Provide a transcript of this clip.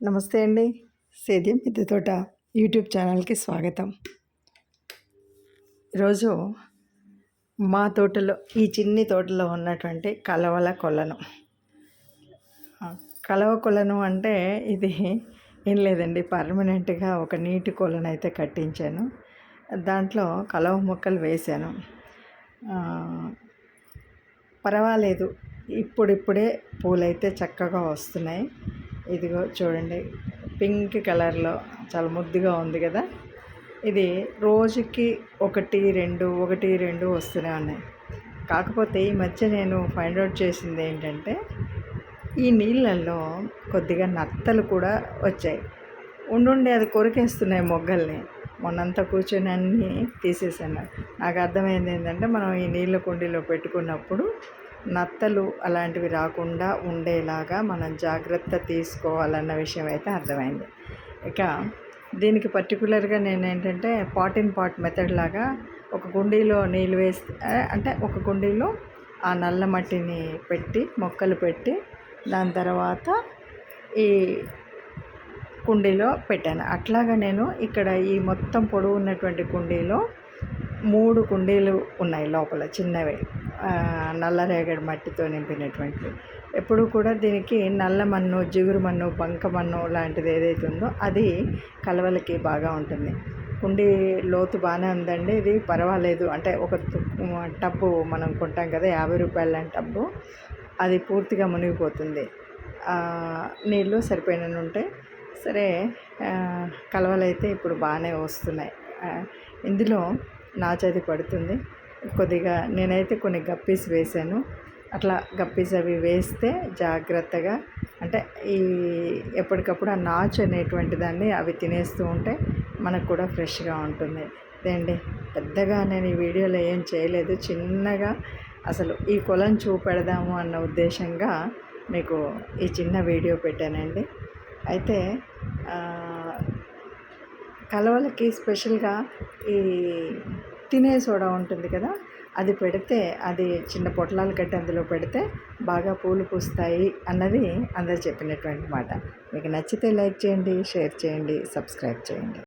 నమస్తే అండి. సేద్యం మిద్దె తోట యూట్యూబ్ ఛానల్కి స్వాగతం. ఈరోజు మా తోటలో ఈ చిన్ని తోటలో ఉన్నటువంటి కలవల కొలను. కలవ కొలను అంటే ఇది ఏం లేదండి పర్మనెంట్గా ఒక నీటి కొలను అయితే కట్టించాను. దాంట్లో కలవ మొక్కలు వేశాను. పర్వాలేదు ఇప్పుడిప్పుడే పూలైతే చక్కగా వస్తున్నాయి. ఇదిగో చూడండి పింక్ కలర్లో చాలా ముద్దుగా ఉంది కదా? ఇది రోజుకి ఒకటి రెండు ఒకటి రెండు వస్తూనే ఉన్నాయి. కాకపోతే ఈ మధ్య నేను ఫైండ్ అవుట్ చేసింది ఏంటంటే ఈ నీళ్ళల్లో కొద్దిగా నత్తలు కూడా వచ్చాయి. ఉండుండి అది కొరికేస్తున్నాయి మొగ్గల్ని. మొన్నంతా కూర్చొని అన్నీ తీసేసాను. నాకు అర్థమైంది ఏంటంటే మనం ఈ నీళ్ళ కుండీలో పెట్టుకున్నప్పుడు నత్తలు అలాంటివి రాకుండా ఉండేలాగా మనం జాగ్రత్త తీసుకోవాలన్న విషయం అయితే అర్థమైంది. ఇక దీనికి పర్టికులర్గా నేను ఏంటంటే పాట్ ఇన్ పాట్ మెథడ్ లాగా ఒక కుండీలో నీళ్ళు వేస్తే అంటే ఒక కుండీలో ఆ నల్ల మట్టిని పెట్టి మొక్కలు పెట్టి దాని తర్వాత ఈ కుండీలో పెట్టాను. అట్లాగా నేను ఇక్కడ ఈ మొత్తం పొడవు ఉన్నటువంటి కుండీలో మూడు కుండీలు ఉన్నాయి లోపల చిన్నవి. నల్లరేగడి మట్టితో నింపినటువంటి. ఎప్పుడు కూడా దీనికి నల్ల మన్ను జిగురు మన్ను బంక మన్ను లాంటిది ఏదైతే ఉందో అది కలవలకి బాగా ఉంటుంది. కుండీ లోతు బాగానే ఉందండి ఇది. పర్వాలేదు. అంటే ఒక టబ్బు మనం కొంటాం కదా యాభై రూపాయల టబ్బు అది పూర్తిగా మునిగిపోతుంది. నీళ్ళు సరిపోయినవి ఉంటాయి సరే కలవలైతే ఇప్పుడు బాగానే వస్తున్నాయి. ఇందులో ఇందులో నాచది పడుతుంది. కొద్దిగా నేనైతే కొన్ని గప్పీస్ వేశాను అట్లా గప్పీస్ అవి వేస్తే జాగ్రత్తగా అంటే ఈ ఎప్పటికప్పుడు ఆ నాచు అనేటువంటి దాన్ని అవి తినేస్తూ ఉంటే మనకు కూడా ఫ్రెష్గా ఉంటుంది. అదేండి పెద్దగా నేను ఈ వీడియోలో ఏం చేయలేదు. చిన్నగా అసలు ఈ కొలం చూపెడదాము అన్న ఉద్దేశంగా మీకు ఈ చిన్న వీడియో పెట్టానండి. అయితే కలవలకి స్పెషల్గా ఈ తినే సోడా ఉంటుంది కదా అది పెడితే అది చిన్న పొట్లాలు కట్టి అందులో పెడితే బాగా పూలు పూస్తాయి అన్నది అందరు చెప్పినటువంటి మాట. మీకు నచ్చితే లైక్ చేయండి షేర్ చేయండి సబ్స్క్రైబ్ చేయండి.